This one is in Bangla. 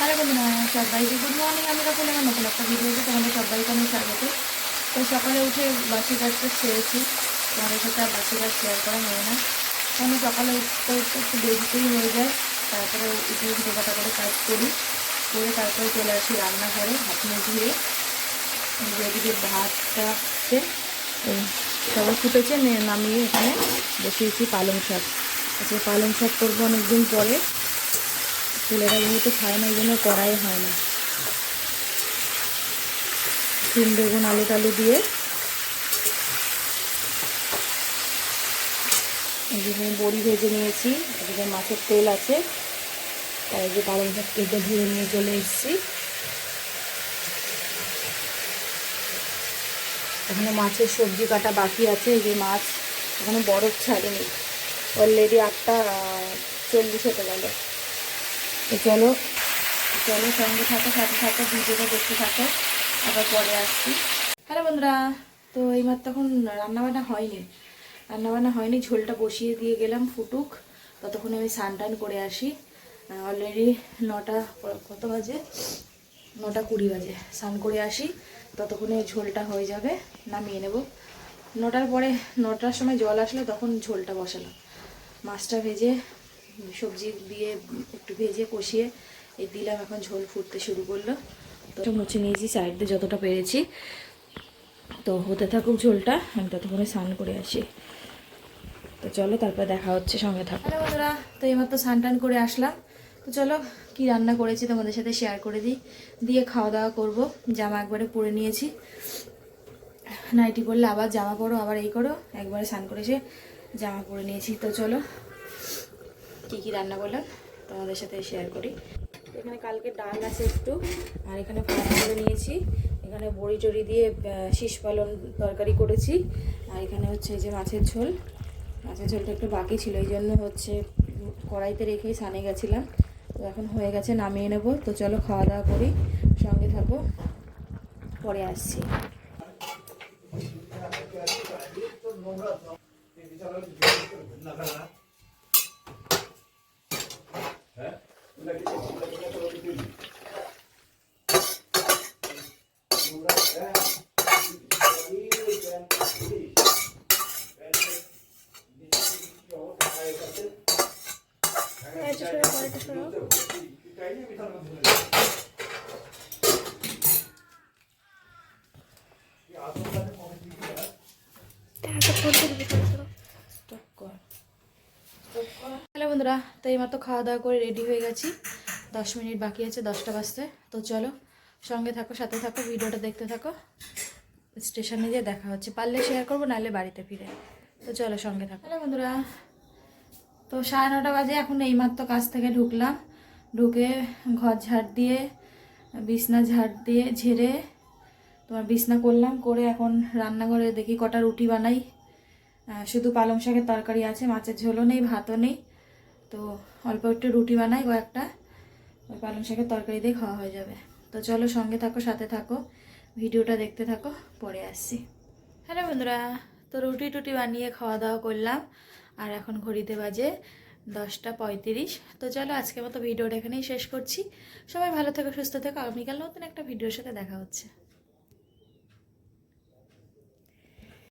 হ্যালো বন্ধুরা সবাইকে গুড মর্নিং আমি তখন আমার নতুন একটা ভিডিওতে তোমাদের সবাইকে আমি স্বাগত। তো সকালে উঠে বাসি কাজটা সেরেছি, তোমাদের সাথে আর বাসি কাজ শেয়ার করা হয় না। আমি সকালে উঠতে উঠতে একটু দেরিতেই হয়ে যায়, তারপরে উঠে কাটা করে কাজ করি, করে তারপরে চলে আসি রান্নাঘরে হাত মুখ ধুয়ে এদিকে ভাতটা সবাই ফুটেছে নামিয়ে এখানে বসিয়েছি পালং শাক। আচ্ছা পালং শাক করব অনেকদিন পরে। ছেলেরা যেহেতু খায় না এই জন্য করাই হয় না। সিম বেগুন, আলু টালু দিয়ে। এদিকে বড়ি ভেজে নিয়েছি, এদিকে মাছের তেল আছে। তাই যে পালং শাক কেটে ধুয়ে নিয়ে চলে এসেছি। এখানে মাছের সবজি কাটা বাকি আছে, এই যে মাছ। এখনও বরফ ছাড়েনি। অলরেডি আটটা চল্লিশ হতে গেল। তো চলো চলো সঙ্গে থাকো, সাথে থাকো, ভিডিওটা দেখতে থাকো। আবার পরে আসছি। হ্যালো বন্ধুরা, তো এইমাত্র তখন রান্নাবান্না হয়নি। রান্নাবান্না হয়নি, ঝোলটা বসিয়ে দিয়ে গেলাম, ফুটুক। ততক্ষণে আমি স্নান টান করে আসি। অলরেডি নটা, কত বাজে? নটা কুড়ি বাজে। স্নান করে আসি, ততক্ষণে ঝোলটা হয়ে যাবে, নামিয়ে নেব। নটার পরে, নটার সময় জল আসলে তখন ঝোলটা বসালাম। মাছটা ভেজে সবজি দিয়ে একটু ভেজে কষিয়ে এই দিলাম, এখন ঝোল ফুটতে শুরু করল। তো মুছে নিয়েছি সাইড দিয়ে যতটা পেরেছি। তো হতে থাকুক ঝোলটা, আমি ততক্ষণে স্নান করে আসি। তো চলো, তারপর দেখা হচ্ছে, সঙ্গে থাকো। হ্যালো বন্ধুরা, তো এইমাত্র স্নান টান করে আসলাম। তো চলো, কি রান্না করেছি তোমাদের সাথে শেয়ার করে দিই। দিয়ে খাওয়া দাওয়া করব, জামা একবারে পরে নিয়েছি। নাইটি পরলে আবার জামা পরো, আবার এই করো। একবারে স্নান করে এসে জামা পরে নিয়েছি। তো চলো কী কী রান্না করলাম তোমাদের সাথে শেয়ার করি। এখানে কালকে ডাল আছে একটু, আর এখানে ভাত করে নিয়েছি। এখানে বড়ি টড়ি দিয়ে শীষ পালন তরকারি করেছি। আর এখানে হচ্ছে যে মাছের ঝোল। মাছের ঝোলটা একটু বাকি ছিল, এই জন্য হচ্ছে কড়াইতে রেখেই সানে গেছিলাম। তো এখন হয়ে গেছে, নামিয়ে নেব। তো চলো খাওয়া দাওয়া করি, সঙ্গে থাকো। পরে আসছি। হ্যালো বন্ধুরা, তো এইমাত্র খাওয়া দাওয়া করে রেডি হয়ে গেছি। দশ মিনিট বাকি আছে, দশটা বাজতে। তো চলো সঙ্গে থাকো, সাথে থাকো, ভিডিওটা দেখতে থাকো। স্টেশনে গিয়ে দেখা হচ্ছে। পারলে শেয়ার করব, নাহলে বাড়িতে ফিরে। তো চলো সঙ্গে থাকো। বন্ধুরা, তো সাড়ে নটা বাজে, এখন এইমাত্র কাজ থেকে ঢুকলাম। ঢুকে ঘর ঝাড় দিয়ে, বিছনা ঝাড় দিয়ে ঝেড়ে তোমার বিছনা করলাম, করে এখন রান্নাঘরে দেখি কটা রুটি বানাই। শুধু পালং শাকের তরকারি আছে, মাছের ঝোলও নেই, ভাতও নেই। তো অল্প একটু রুটি বানাই কয়েকটা। ওই পালং শাকের তরকারি দিয়ে খাওয়া হয়ে যাবে। তো চলো সঙ্গে থাকো, সাথে থাকো। ভিডিওটা দেখতে থাকো, পরে আসছি। হ্যালো বন্ধুরা, তো রুটি টুটি বানিয়ে খাওয়া দাওয়া করলাম। আর এখন ঘড়িতে বাজে দশটা পঁয়ত্রিশ। তো চলো আজকের মতো ভিডিওটা এখানেই শেষ করছি। সবাই ভালো থেকো, সুস্থ থেকো। আগামীকাল নতুন একটা ভিডিওর সাথে দেখা হচ্ছে।